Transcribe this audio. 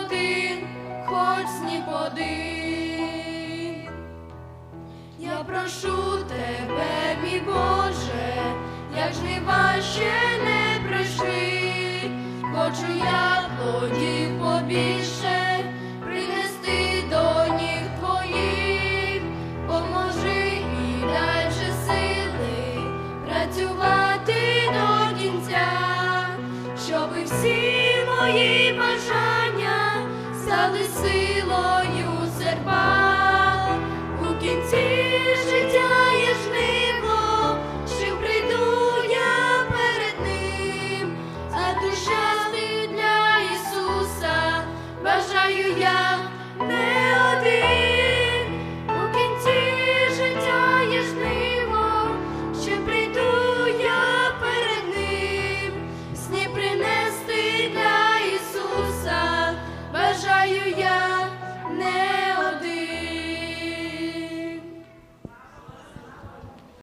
один, хоч сніподин. Я прошу тебе, мій Боже, як жнива ще не прийшли, хочу я плодів побільше принести до ніг твоїх, поможи і дай же працювати до кінця, щоби всі мої бажання стали силою серпа.